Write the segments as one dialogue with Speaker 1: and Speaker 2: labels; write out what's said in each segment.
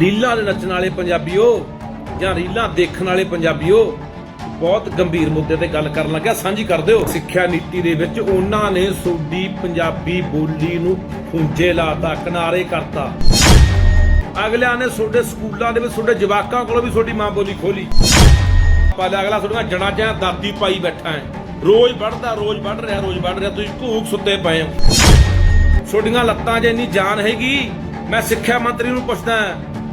Speaker 1: ਰੀਲਾਂ ਦੇ ਨੱਚਣ ਵਾਲੇ ਪੰਜਾਬੀਓ ਜਾਂ ਰੀਲਾਂ ਦੇਖਣ ਵਾਲੇ ਪੰਜਾਬੀਓ, ਬਹੁਤ ਗੰਭੀਰ ਮੁੱਦੇ ਤੇ ਗੱਲ ਕਰਨ ਲੱਗਿਆ, ਸਾਂਝੀ ਕਰ ਦਿਓ। ਸਿੱਖਿਆ ਨੀਤੀ ਦੇ ਵਿੱਚ ਉਹਨਾਂ ਨੇ ਸੋਡੀ ਪੰਜਾਬੀ ਬੋਲੀ ਨੂੰ ਖੁੰਝੇ ਲਾਤਾ, ਕਿਨਾਰੇ ਕਰਤਾ। ਅਗਲਿਆਂ ਨੇ ਤੁਹਾਡੇ ਸਕੂਲਾਂ ਦੇ ਵਿੱਚ ਤੁਹਾਡੇ ਜਵਾਕਾਂ ਕੋਲੋਂ ਵੀ ਤੁਹਾਡੀ ਮਾਂ ਬੋਲੀ ਖੋਲੀ। ਪਹਿਲਾਂ ਅਗਲਾ ਤੁਹਾਡੀਆਂ ਜੜਾਂ 'ਚ ਦਾਤੀ ਪਾਈ ਬੈਠਾ ਹੈ। ਰੋਜ਼ ਵੱਢਦਾ, ਰੋਜ਼ ਵੱਢ ਰਿਹਾ, ਰੋਜ਼ ਵੱਢ ਰਿਹਾ, ਤੁਸੀਂ ਘੂਕ ਸੁੱਤੇ ਪਏ ਹੋ। ਤੁਹਾਡੀਆਂ ਲੱਤਾਂ 'ਚ ਇੰਨੀ ਜਾਨ ਹੈਗੀ, ਮੈਂ ਸਿੱਖਿਆ ਮੰਤਰੀ ਨੂੰ ਪੁੱਛਦਾ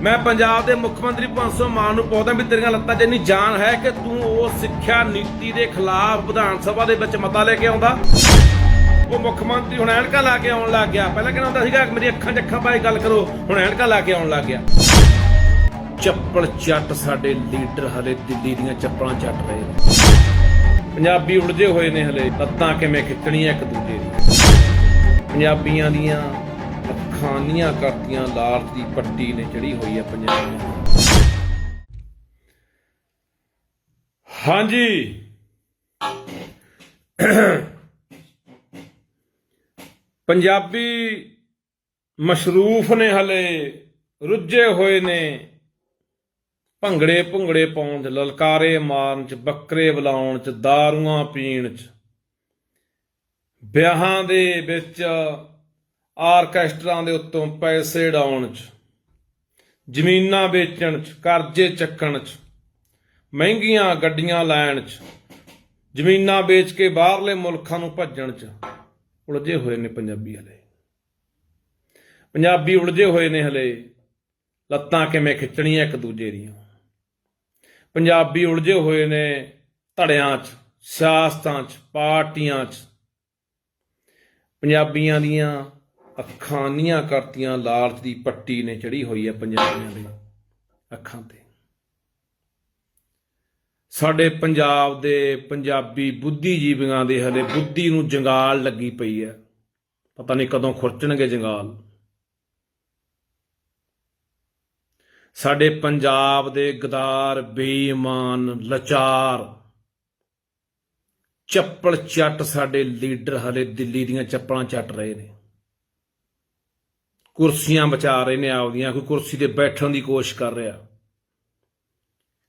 Speaker 1: ਮੈਂ ਪੰਜਾਬ ਦੇ ਮੁੱਖ ਮੰਤਰੀ ਭਗਵੰਤ ਸਿੰਘ ਮਾਨ ਨੂੰ ਪੁੱਛਦਾ ਵੀ ਤੇਰੀਆਂ ਲੱਤਾਂ 'ਚ ਇੰਨੀ ਜਾਨ ਹੈ ਕਿ ਤੂੰ ਉਹ ਸਿੱਖਿਆ ਨੀਤੀ ਦੇ ਖਿਲਾਫ ਵਿਧਾਨ ਸਭਾ ਦੇ ਵਿੱਚ ਮਤਾ ਲੈ ਕੇ ਆਉਂਦਾ? ਉਹ ਮੁੱਖ ਮੰਤਰੀ ਹੁਣ ਐਨਕਾਂ ਲਾ ਕੇ ਆਉਣ ਲੱਗ ਗਿਆ। ਪਹਿਲਾਂ ਕਹਿੰਦਾ ਹੁੰਦਾ ਸੀਗਾ, ਮੇਰੀ ਅੱਖਾਂ 'ਚ ਅੱਖਾਂ ਪਾਏ, ਗੱਲ ਕਰੋ। ਹੁਣ ਐਨਕਾਂ ਲਾ ਕੇ ਆਉਣ ਲੱਗ ਗਿਆ। ਚੱਪਲ ਚੱਟ ਸਾਡੇ ਲੀਡਰ ਹਲੇ ਦਿੱਲੀ ਦੀਆਂ ਚੱਪਲਾਂ ਚੱਟ ਰਹੇ ਨੇ। ਪੰਜਾਬੀ ਉਲਝੇ ਹੋਏ ਨੇ ਹਲੇ। ਲੱਤਾਂ ਕਿਵੇਂ ਖਿੱਚਣੀਆਂ ਇੱਕ ਦੂਜੇ ਦੀ? ਪੰਜਾਬੀਆਂ ਦੀਆਂ ਅੱਖਾਂ ਕਰਤੀਆਂ ਲਾਲ ਦੀ ਪੱਟੀ ਨੇ ਚੜੀ ਹੋਈ ਹੈ ਪੰਜਾਬੀਆਂ ਦੀ। ਹਾਂਜੀ। ਪੰਜਾਬੀ ਮਸ਼ਰੂਫ ਨੇ ਹਲੇ ਰੁੱਝੇ ਹੋਏ ਨੇ। ਭੰਗੜੇ ਭੁੰਗੜੇ ਪਾਉਣ ਚ, ਲਲਕਾਰੇ ਮਾਰਨ ਚ, ਬੱਕਰੇ ਬੁਲਾਉਣ ਚ, ਦਾਰੂਆਂ ਪੀਣ ਚ। ਵਿਆਹਾਂ ਦੇ ਵਿੱਚ ਆਰਕੈਸਟਰਾਂ ਦੇ ਉੱਤੋਂ ਪੈਸੇ ਡਾਉਣ ਚ, ਜ਼ਮੀਨਾਂ ਵੇਚਣ ਚ, ਕਰਜ਼ੇ ਚੱਕਣ ਚ, ਮਹਿੰਗੀਆਂ ਗੱਡੀਆਂ ਲੈਣ ਚ, ਜ਼ਮੀਨਾਂ ਵੇਚ ਕੇ ਬਾਹਰਲੇ ਮੁਲਕਾਂ ਨੂੰ ਭੱਜਣ ਚ ਉਲਝੇ ਹੋਏ ਨੇ ਪੰਜਾਬੀ ਹਲੇ। ਪੰਜਾਬੀ ਉਲਝੇ ਹੋਏ ਨੇ ਹਲੇ, ਲੱਤਾਂ ਕਿਵੇਂ ਖਿੱਚਣੀਆਂ ਇੱਕ ਦੂਜੇ ਦੀਆਂ। ਪੰਜਾਬੀ ਉਲਝੇ ਹੋਏ ਨੇ ਧੜਿਆਂ 'ਚ, ਸਿਆਸਤਾਂ 'ਚ, ਪਾਰਟੀਆਂ 'ਚ, ਪੰਜਾਬੀਆਂ ਦੀਆਂ ਅੱਖਾਂ ਕਰਤੀਆਂ, ਲਾਲਚ ਦੀ ਪੱਟੀ ਨੇ ਚੜੀ ਹੋਈ ਹੈ ਪੰਜਾਬੀਆਂ ਦੇ ਅੱਖਾਂ ਤੇ। ਸਾਡੇ ਪੰਜਾਬ ਦੇ ਪੰਜਾਬੀ ਬੁੱਧੀਜੀਵੀਆਂ ਦੇ ਹਲੇ ਬੁੱਧੀ ਨੂੰ ਜੰਗਾਲ ਲੱਗੀ ਪਈ ਹੈ। ਪਤਾ ਨਹੀਂ ਕਦੋਂ ਖੁਰਚਣਗੇ ਜੰਗਾਲ। ਸਾਡੇ ਪੰਜਾਬ ਦੇ ਗਦਾਰ, ਬੇਈਮਾਨ, ਲਾਚਾਰ, ਚੱਪਲ ਚੱਟ ਸਾਡੇ ਲੀਡਰ ਹਲੇ ਦਿੱਲੀ ਦੀਆਂ ਚੱਪਲਾਂ ਚੱਟ ਰਹੇ ਨੇ। ਕੁਰਸੀਆਂ ਬਚਾ ਰਹੇ ਨੇ ਆਪਦੀਆਂ, ਕੋਈ ਕੁਰਸੀ ਤੇ ਬੈਠਣ ਦੀ ਕੋਸ਼ਿਸ਼ ਕਰ ਰਿਹਾ।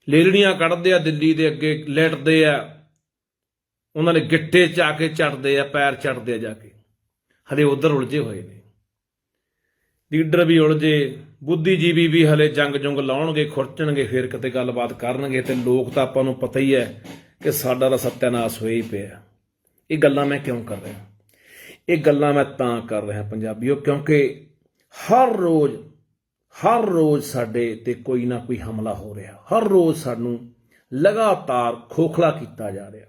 Speaker 1: ਲੇਲੜੀਆਂ ਕੱਢਦੇ ਆ, ਦਿੱਲੀ ਦੇ ਅੱਗੇ ਲੇਟਦੇ ਆ। ਉਹਨਾਂ ਨੇ ਗਿੱਟੇ ਚ ਆ ਕੇ ਚੜਦੇ ਆ, ਪੈਰ ਚੜਦੇ ਆ ਜਾ ਕੇ। ਹਲੇ ਉਧਰ ਉਲਝੇ ਹੋਏ ਨੇ। ਲੀਡਰ ਵੀ ਉਲਝੇ, ਬੁੱਧੀਜੀਵੀ ਵੀ ਹਲੇ ਜੰਗ ਜੁੰਗ ਲਾਉਣਗੇ, ਖੁਰਚਣਗੇ, ਫਿਰ ਕਿਤੇ ਗੱਲਬਾਤ ਕਰਨਗੇ ਤੇ ਲੋਕ ਤਾਂ ਆਪਾਂ ਨੂੰ ਪਤਾ ਹੀ ਹੈ ਕਿ ਸਾਡਾ ਤਾਂ ਸੱਤਿਆਨਾਸ਼ ਹੋਇਆ ਹੀ ਪਿਆ। ਇਹ ਗੱਲਾਂ ਮੈਂ ਕਿਉਂ ਕਰ ਰਿਹਾ? ਇਹ ਗੱਲਾਂ ਮੈਂ ਤਾਂ ਕਰ ਰਿਹਾ ਪੰਜਾਬੀਓ, ਕਿਉਂਕਿ ਹਰ ਰੋਜ਼ ਹਰ ਰੋਜ਼ ਸਾਡੇ ਤੇ ਕੋਈ ਨਾ ਕੋਈ ਹਮਲਾ ਹੋ ਰਿਹਾ। ਹਰ ਰੋਜ਼ ਸਾਨੂੰ ਲਗਾਤਾਰ ਖੋਖਲਾ ਕੀਤਾ ਜਾ ਰਿਹਾ।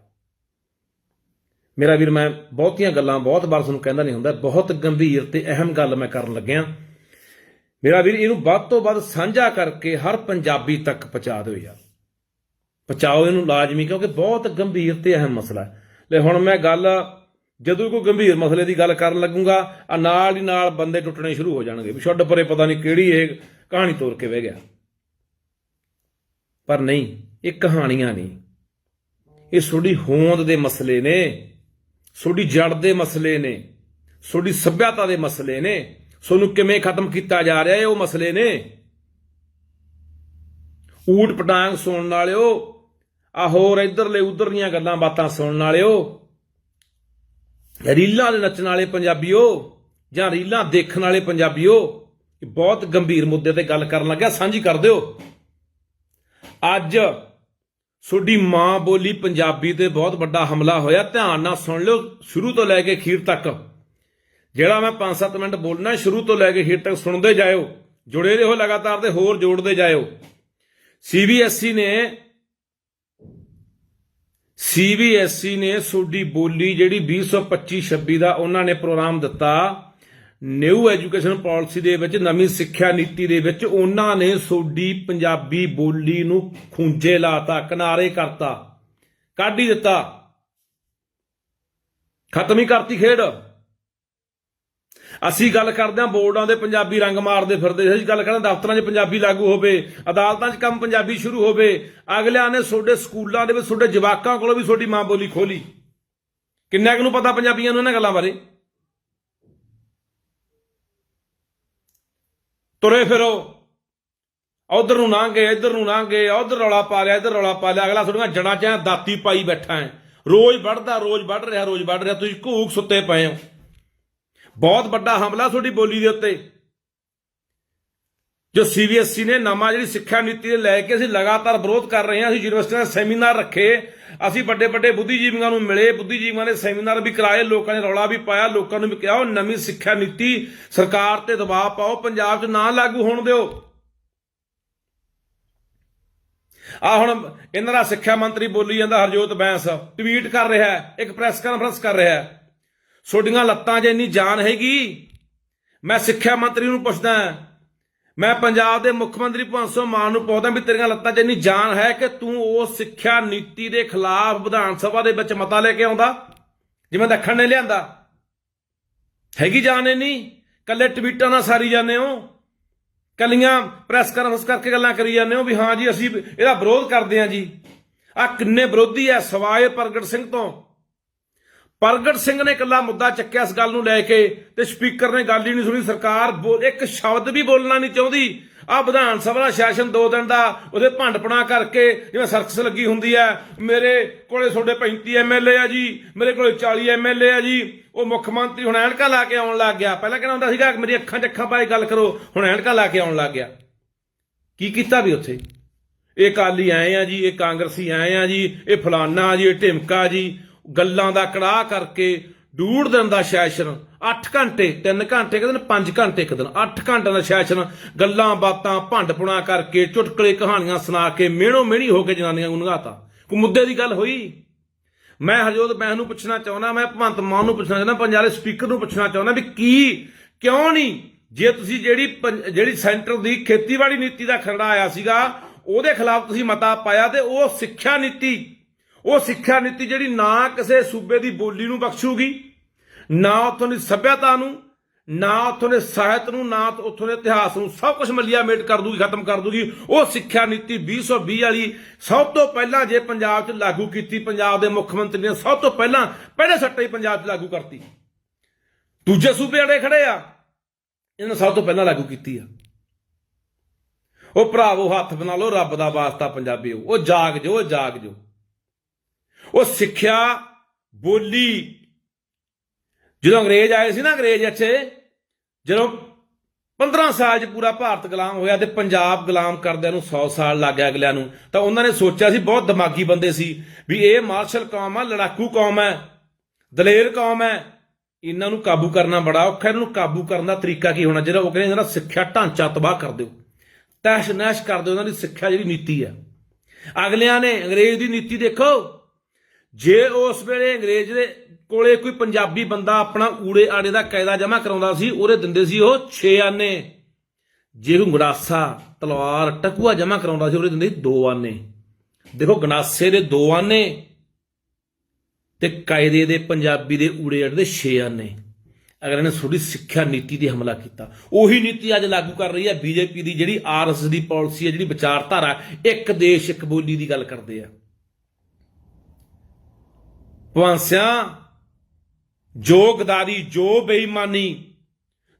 Speaker 1: ਮੇਰਾ ਵੀਰ, ਮੈਂ ਬਹੁਤੀਆਂ ਗੱਲਾਂ ਬਹੁਤ ਵਾਰ ਤੁਹਾਨੂੰ ਕਹਿੰਦਾ ਨਹੀਂ ਹੁੰਦਾ, ਬਹੁਤ ਗੰਭੀਰ ਤੇ ਅਹਿਮ ਗੱਲ ਮੈਂ ਕਰਨ ਲੱਗਿਆ। ਮੇਰਾ ਵੀਰ, ਇਹਨੂੰ ਵੱਧ ਤੋਂ ਵੱਧ ਸਾਂਝਾ ਕਰਕੇ ਹਰ ਪੰਜਾਬੀ ਤੱਕ ਪਹੁੰਚਾ ਦਿਓ ਯਾਰ। ਪਹੁੰਚਾਓ ਇਹਨੂੰ ਲਾਜ਼ਮੀ, ਕਿਉਂਕਿ ਬਹੁਤ ਗੰਭੀਰ ਤੇ ਅਹਿਮ ਮਸਲਾ ਹੈ। ਲੈ, ਹੁਣ ਮੈਂ ਗੱਲ ਜਦੋਂ ਕੋਈ ਗੰਭੀਰ ਮਸਲੇ ਦੀ ਗੱਲ ਕਰਨ ਲੱਗੂਗਾ ਆ ਨਾਲ ਹੀ ਨਾਲ ਬੰਦੇ ਟੁੱਟਣੇ ਸ਼ੁਰੂ ਹੋ ਜਾਣਗੇ ਵੀ ਛੱਡ ਪਰੇ ਪਤਾ ਨਹੀਂ ਕਿਹੜੀ ਇਹ ਕਹਾਣੀ ਤੋਰ ਕੇ ਬਹਿ ਗਿਆ। ਪਰ ਨਹੀਂ, ਇਹ ਕਹਾਣੀਆਂ ਨਹੀਂ। ਇਹ ਤੁਹਾਡੀ ਹੋਂਦ ਦੇ ਮਸਲੇ ਨੇ ਤੁਹਾਡੀ ਜੜ ਦੇ ਮਸਲੇ ਨੇ ਤੁਹਾਡੀ ਸੱਭਿਅਤਾ ਦੇ ਮਸਲੇ ਨੇ ਤੁਹਾਨੂੰ ਕਿਵੇਂ ਖਤਮ ਕੀਤਾ ਜਾ ਰਿਹਾ ਇਹ ਉਹ ਮਸਲੇ ਨੇ। ਊਟ ਪਟਾਂਗ ਸੁਣਨ ਵਾਲਿਓ ਆ ਹੋਰ ਇਧਰਲੇ ਉਧਰ ਦੀਆਂ ਗੱਲਾਂ ਬਾਤਾਂ ਸੁਣਨ ਵਾਲਿਓ ਰੀਲਾਂ ਦੇ ਨੱਚਣ ਵਾਲੇ ਪੰਜਾਬੀਓ ਜਾਂ ਰੀਲਾਂ ਦੇਖਣ ਵਾਲੇ ਪੰਜਾਬੀਓ, ਇਹ ਬਹੁਤ ਗੰਭੀਰ ਮੁੱਦੇ ਤੇ ਗੱਲ ਕਰਨ ਲੱਗਿਆ, ਸਾਂਝੀ ਕਰ ਦਿਓ। ਅੱਜ ਤੁਹਾਡੀ ਮਾਂ ਬੋਲੀ ਪੰਜਾਬੀ ਤੇ ਬਹੁਤ ਵੱਡਾ ਹਮਲਾ ਹੋਇਆ, ਧਿਆਨ ਨਾਲ ਸੁਣ ਲਿਓ, ਸ਼ੁਰੂ ਤੋਂ ਲੈ ਕੇ ਅਖੀਰ ਤੱਕ। ਜਿਹੜਾ ਮੈਂ 5-7 ਮਿੰਟ ਬੋਲਣਾ, ਸ਼ੁਰੂ ਤੋਂ ਲੈ ਕੇ ਅਖੀਰ ਤੱਕ ਸੁਣਦੇ ਜਾਇਓ, ਜੁੜੇ ਰਹੋ ਲਗਾਤਾਰ ਤੇ ਹੋਰ ਜੋੜਦੇ ਜਾਇਓ। ਸੀਬੀਐਸਈ ਨੇ ਸੀਬੀਐਸਈ ਨੇ ਤੁਹਾਡੀ ਬੋਲੀ ਜਿਹੜੀ 2025-26 ਦਾ ਉਹਨਾਂ ਨੇ ਪ੍ਰੋਗਰਾਮ ਦਿੱਤਾ। ਨਿਊ ਐਜੂਕੇਸ਼ਨ ਪਾਲਿਸੀ ਦੇ ਵਿੱਚ, ਨਵੀਂ ਸਿੱਖਿਆ ਨੀਤੀ ਦੇ ਵਿੱਚ ਉਹਨਾਂ ਨੇ ਤੁਹਾਡੀ ਪੰਜਾਬੀ ਬੋਲੀ ਨੂੰ ਖੂੰਜੇ ਲਾਤਾ, ਕਿਨਾਰੇ ਕਰਤਾ। ਕੱਢ ਹੀ ਦਿੱਤਾ। ਖਤਮ ਹੀ ਕਰਤੀ ਖੇਡ। ਅਸੀਂ ਗੱਲ ਕਰਦੇ ਹਾਂ ਬੋਰਡਾਂ ਦੇ ਪੰਜਾਬੀ ਰੰਗ ਮਾਰਦੇ ਫਿਰਦੇ ਅਸੀਂ ਗੱਲ ਕਰਦੇ ਹਾਂ ਦਫ਼ਤਰਾਂ 'ਚ ਪੰਜਾਬੀ ਲਾਗੂ ਹੋਵੇ, ਅਦਾਲਤਾਂ 'ਚ ਕੰਮ ਪੰਜਾਬੀ ਸ਼ੁਰੂ ਹੋਵੇ। ਅਗਲਿਆਂ ਨੇ ਤੁਹਾਡੇ ਸਕੂਲਾਂ ਦੇ ਵਿੱਚ ਤੁਹਾਡੇ ਜਵਾਕਾਂ ਕੋਲੋਂ ਵੀ ਤੁਹਾਡੀ ਮਾਂ ਬੋਲੀ ਖੋਲੀ। ਕਿੰਨਾ ਕੁ ਨੂੰ ਪਤਾ ਪੰਜਾਬੀਆਂ ਨੂੰ ਇਹਨਾਂ ਗੱਲਾਂ ਬਾਰੇ? ਤੁਰੇ ਫਿਰੋ। ਉਧਰ ਨੂੰ ਲੰਘ ਗਏ, ਇੱਧਰ ਨੂੰ ਲੰਘ ਗਏ, ਉਧਰ ਰੌਲਾ ਪਾ ਲਿਆ, ਇੱਧਰ ਰੌਲਾ ਪਾ ਲਿਆ। ਅਗਲਾ ਤੁਹਾਡੀਆਂ ਜੜਾਂ 'ਚ ਦਾਤੀ ਪਾਈ ਬੈਠਾ ਹੈ ਰੋਜ਼ ਵੱਢਦਾ, ਰੋਜ਼ ਵੱਢ ਰਿਹਾ, ਰੋਜ਼ ਵੱਢ ਰਿਹਾ। ਤੁਸੀਂ ਘੂਕ ਸੁੱਤੇ ਪਏ ਹੋ। ਬਹੁਤ ਵੱਡਾ ਹਮਲਾ ਤੁਹਾਡੀ ਬੋਲੀ ਦੇ ਉੱਤੇ। ਜੋ ਸੀਬੀਐਸਈ ਨੇ ਨਵਾਂ ਜਿਹੜੀ ਸਿੱਖਿਆ ਨੀਤੀ ਦੇ ਲੈ ਕੇ ਅਸੀਂ ਲਗਾਤਾਰ ਵਿਰੋਧ ਕਰ ਰਹੇ ਹਾਂ, ਅਸੀਂ ਯੂਨੀਵਰਸਿਟੀਆਂ ਦੇ ਸੈਮੀਨਾਰ ਰੱਖੇ, ਅਸੀਂ ਵੱਡੇ ਵੱਡੇ ਬੁੱਧੀਜੀਵੀਆਂ ਨੂੰ ਮਿਲੇ, ਬੁੱਧੀਜੀਵੀਆਂ ਨੇ ਸੈਮੀਨਾਰ ਵੀ ਕਰਾਏ, ਲੋਕਾਂ ਨੇ ਰੌਲਾ ਵੀ ਪਾਇਆ, ਲੋਕਾਂ ਨੂੰ ਵੀ ਕਿਹਾ, ਉਹ ਨਵੀਂ ਸਿੱਖਿਆ ਨੀਤੀ ਸਰਕਾਰ ਤੇ ਦਬਾਅ ਪਾਓ, ਪੰਜਾਬ 'ਚ ਨਾ ਲਾਗੂ ਹੋਣ ਦਿਓ। ਆ ਹੁਣ ਇਹਨਾਂ ਦਾ ਸਿੱਖਿਆ ਮੰਤਰੀ ਬੋਲੀ ਜਾਂਦਾ ਹਰਜੋਤ ਬੈਂਸ, ਟਵੀਟ ਕਰ ਰਿਹਾ ਹੈ ਇੱਕ ਪ੍ਰੈਸ ਕਾਨਫਰੰਸ ਕਰ ਰਿਹਾ। ਹੈ ਛੋਡੀਆਂ ਲੱਤਾਂ 'ਚ ਇੰਨੀ ਜਾਨ ਹੈਗੀ, ਮੈਂ ਸਿੱਖਿਆ ਮੰਤਰੀ ਨੂੰ ਪੁੱਛਦਾ ਮੈਂ ਪੰਜਾਬ ਦੇ ਮੁੱਖ ਮੰਤਰੀ ਭਗਵੰਤ ਸਿੰਘ ਮਾਨ ਨੂੰ ਪੁੱਛਦਾ ਵੀ ਤੇਰੀਆਂ ਲੱਤਾਂ 'ਚ ਇੰਨੀ ਜਾਨ ਹੈ ਕਿ ਤੂੰ ਉਹ ਸਿੱਖਿਆ ਨੀਤੀ ਦੇ ਖਿਲਾਫ ਵਿਧਾਨ ਸਭਾ ਦੇ ਵਿੱਚ ਮਤਾ ਲੈ ਕੇ ਆਉਂਦਾ, ਜਿਵੇਂ ਦੱਖਣ ਨੇ ਲਿਆਂਦਾ? ਹੈਗੀ ਜਾਨ ਇੰਨੀ? ਕੱਲੇ ਟਵੀਟਾਂ ਨਾਲ ਸਾਰੀ ਜਾਂਦੇ ਹੋ? ਕੱਲੀਆਂ ਪ੍ਰੈਸ ਕਾਨਫਰੰਸ ਕਰਕੇ ਗੱਲਾਂ ਕਰੀ ਜਾਂਦੇ ਹੋ ਵੀ ਹਾਂ ਜੀ, ਅਸੀਂ ਇਹਦਾ ਵਿਰੋਧ ਕਰਦੇ ਹਾਂ ਜੀ। ਆ ਕਿੰਨੇ ਵਿਰੋਧੀ ਐ ਸਵਾਏ ਪ੍ਰਗਟ ਸਿੰਘ ਤੋਂ। ਪ੍ਰਗਟ ਸਿੰਘ ਨੇ ਇਕੱਲਾ ਮੁੱਦਾ ਚੱਕਿਆ ਇਸ ਗੱਲ ਨੂੰ ਲੈ ਕੇ ਤੇ ਸਪੀਕਰ ਨੇ ਗੱਲ ਹੀ ਨਹੀਂ ਸੁਣੀ। ਸਰਕਾਰ ਇੱਕ ਸ਼ਬਦ ਵੀ ਬੋਲਣਾ ਨਹੀਂ ਚਾਹੁੰਦੀ। ਆ ਵਿਧਾਨ ਸਭਾ ਦਾ ਸੈਸ਼ਨ 2 ਦਿਨ ਦਾ, ਉਹਦੇ ਭੰਡਪਣਾ ਕਰਕੇ ਜਿਵੇਂ ਸਰਕਸ ਲੱਗੀ ਹੁੰਦੀ ਹੈ। ਮੇਰੇ ਕੋਲੇ ਤੁਹਾਡੇ 35 ਐਮਐਲਏ ਆ ਜੀ, ਮੇਰੇ ਕੋਲੇ 40 ਐਮਐਲਏ ਆ ਜੀ। ਉਹ ਮੁੱਖ ਮੰਤਰੀ ਹੁਣ ਐਨਕਾ ਲਾ ਕੇ ਆਉਣ ਲੱਗ ਗਿਆ। ਪਹਿਲਾਂ ਕਹਿੰਦਾ ਹੁੰਦਾ ਸੀਗਾ ਮੇਰੀ ਅੱਖਾਂ 'ਚ ਅੱਖਾਂ ਪਾਏ ਗੱਲ ਕਰੋ। ਹੁਣ ਐਨਕਾ ਲਾ ਕੇ ਆਉਣ ਲੱਗ ਗਿਆ। ਕੀ ਕੀਤਾ ਵੀ ਉੱਥੇ? ਇਹ ਕਾਲੀ ਆਏ ਆ ਜੀ, ਇਹ ਕਾਂਗਰਸੀ ਆਏ ਆ ਜੀ, ਇਹ ਫਲਾਨਾ ਜੀ, ਇਹ ਢਿਮਕਾ ਜੀ। ਗੱਲਾਂ ਦਾ ਕੜਾਹ ਕਰਕੇ ਡੂੜ ਦਿਨ ਦਾ ਸੈਸ਼ਨ। 8 ਘੰਟੇ 3 ਘੰਟੇ, ਇੱਕ ਦਿਨ 5 ਘੰਟੇ, ਇੱਕ ਦਿਨ। 8 ਘੰਟਿਆਂ ਦਾ ਸੈਸ਼ਨ। ਗੱਲਾਂ ਬਾਤਾਂ ਭੰਡਪੁਣਾ ਕਰਕੇ ਚੁਟਕਲੇ ਕਹਾਣੀਆਂ ਸੁਣਾ ਕੇ ਮਿਹਣੋ ਮਿਹਣੀ ਹੋ ਕੇ ਜਨਾਨੀਆਂ ਨੂੰ ਨਗਾਤਾ। ਕੋਈ ਮੁੱਦੇ ਦੀ ਗੱਲ ਹੋਈ? ਮੈਂ ਹਰਜੋਤ ਬੈਂਸ ਨੂੰ ਪੁੱਛਣਾ ਚਾਹੁੰਦਾ, ਮੈਂ ਭਗਵੰਤ ਮਾਨ ਨੂੰ ਪੁੱਛਣਾ ਚਾਹੁੰਦਾ, ਪੰਜਾਬ ਦੇ ਸਪੀਕਰ ਨੂੰ ਪੁੱਛਣਾ ਚਾਹੁੰਦਾ ਵੀ ਕੀ, ਕਿਉਂ ਨਹੀਂ? ਜੇ ਤੁਸੀਂ ਜਿਹੜੀ ਪੰਜ- ਜਿਹੜੀ ਸੈਂਟਰ ਦੀ ਖੇਤੀਬਾੜੀ ਨੀਤੀ ਦਾ ਖਰੜਾ ਆਇਆ ਸੀਗਾ, ਉਹਦੇ ਖਿਲਾਫ ਤੁਸੀਂ ਮਤਾ ਪਾਇਆ ਤੇ ਉਹ ਸਿੱਖਿਆ ਨੀਤੀ ਉਹ ਸਿੱਖਿਆ ਨੀਤੀ ਜਿਹੜੀ ਨਾ ਕਿਸੇ ਸੂਬੇ ਦੀ ਬੋਲੀ ਨੂੰ ਬਖਸ਼ੂਗੀ, ਨਾ ਉੱਥੋਂ ਦੀ ਸੱਭਿਅਤਾ ਨੂੰ, ਨਾ ਉੱਥੋਂ ਦੇ ਸਾਹਿਤ ਨੂੰ, ਨਾ ਉੱਥੋਂ ਦੇ ਇਤਿਹਾਸ ਨੂੰ, ਸਭ ਕੁਝ ਮਲੀਆ ਮੇਟ ਕਰ ਦੂਗੀ, ਖਤਮ ਕਰ ਦੂਗੀ। ਉਹ ਸਿੱਖਿਆ ਨੀਤੀ 2020 ਵਾਲੀ ਸਭ ਤੋਂ ਪਹਿਲਾਂ ਜੇ ਪੰਜਾਬ 'ਚ ਲਾਗੂ ਕੀਤੀ, ਪੰਜਾਬ ਦੇ ਮੁੱਖ ਮੰਤਰੀ ਨੇ ਸਭ ਤੋਂ ਪਹਿਲਾਂ ਪਹਿਲੇ ਸੱਟੇ ਹੀ ਪੰਜਾਬ 'ਚ ਲਾਗੂ ਕਰਤੀ। ਦੂਜੇ ਸੂਬੇ ਵਾਲੇ ਖੜੇ ਆ, ਇਹਨਾਂ ਸਭ ਤੋਂ ਪਹਿਲਾਂ ਲਾਗੂ ਕੀਤੀ ਆ। ਉਹ ਭਰਾਵੋ ਹੱਥ ਬਣਾ ਲਓ, ਰੱਬ ਦਾ ਵਾਸਤਾ ਪੰਜਾਬੀਓ ਉਹ ਜਾਗ ਜੋ, ਉਹ ਜਾਗ ਜੋ। ਉਹ ਸਿੱਖਿਆ ਬੋਲੀ। ਜਦੋਂ ਅੰਗਰੇਜ਼ ਆਏ ਸੀ ਨਾ ਅੰਗਰੇਜ਼ ਇੱਥੇ, ਜਦੋਂ 15 ਸਾਲ 'ਚ ਪੂਰਾ ਭਾਰਤ ਗੁਲਾਮ ਹੋਇਆ ਤੇ ਪੰਜਾਬ ਗੁਲਾਮ ਕਰਦਿਆਂ ਨੂੰ 100 ਸਾਲ ਲੱਗ ਗਿਆ ਅਗਲਿਆਂ ਨੂੰ, ਤਾਂ ਉਹਨਾਂ ਨੇ ਸੋਚਿਆ ਸੀ ਬਹੁਤ ਦਿਮਾਗੀ ਬੰਦੇ ਸੀ ਵੀ ਇਹ ਮਾਰਸ਼ਲ ਕੌਮ ਆ, ਲੜਾਕੂ ਕੌਮ ਹੈ ਦਲੇਰ ਕੌਮ ਹੈ ਇਹਨਾਂ ਨੂੰ ਕਾਬੂ ਕਰਨਾ ਬੜਾ ਔਖਾ, ਇਹਨਾਂ ਨੂੰ ਕਾਬੂ ਕਰਨ ਦਾ ਤਰੀਕਾ ਕੀ ਹੋਣਾ ਜਿਹੜਾ ਉਹ ਕਹਿੰਦੇ ਇਹਨਾਂ ਦਾ ਸਿੱਖਿਆ ਢਾਂਚਾ ਤਬਾਹ ਕਰ ਦਿਓ। ਤਹਿਸ਼ ਨਹਿਸ਼ ਕਰ ਦਿਓ, ਉਹਨਾਂ ਦੀ ਸਿੱਖਿਆ ਜਿਹੜੀ ਨੀਤੀ ਹੈ ਅਗਲਿਆਂ ਨੇ ਅੰਗਰੇਜ਼ ਦੀ ਨੀਤੀ ਦੇਖੋ ਜੇ ਉਸ ਵੇਲੇ ਅੰਗਰੇਜ਼ ਦੇ ਕੋਲੇ ਕੋਈ ਪੰਜਾਬੀ ਬੰਦਾ ਆਪਣਾ ਊੜੇ ਆੜੇ ਦਾ ਕਾਇਦਾ ਜਮ੍ਹਾਂ ਕਰਾਉਂਦਾ ਸੀ, ਉਹਦੇ ਦਿੰਦੇ ਸੀ ਉਹ 6 ਆਨੇ। ਜੇ ਕੋਈ ਗੜਾਸਾ ਤਲਵਾਰ, ਟਕੂਆ ਜਮ੍ਹਾਂ ਕਰਾਉਂਦਾ ਸੀ, ਉਹਦੇ ਦਿੰਦੇ ਸੀ 2 ਆਨੇ। ਦੇਖੋ ਗਣਾਸੇ ਦੇ 2 ਆਨੇ ਤੇ ਕਾਇਦੇ ਦੇ ਪੰਜਾਬੀ ਦੇ ਊੜੇ ਆੜੇ ਦੇ 6 ਆਨੇ। ਅਗਰ ਇਹਨੇ ਤੁਹਾਡੀ ਸਿੱਖਿਆ ਨੀਤੀ ਤੇ ਹਮਲਾ ਕੀਤਾ, ਉਹੀ ਨੀਤੀ ਅੱਜ ਲਾਗੂ ਕਰ ਰਹੀ ਹੈ, ਬੀਜੇਪੀ ਦੀ ਜਿਹੜੀ ਆਰਐਸ ਦੀ ਪਾਲਿਸੀ ਹੈ, ਜਿਹੜੀ ਵਿਚਾਰਧਾਰਾ, ਇੱਕ ਦੇਸ਼, ਇੱਕ ਬੋਲੀ ਦੀ ਗੱਲ ਕਰਦੇ ਆ। ਭਵਾਂਸਿਆਂ ਜੋ ਗਦਾਰੀ, ਜੋ ਬੇਈਮਾਨੀ,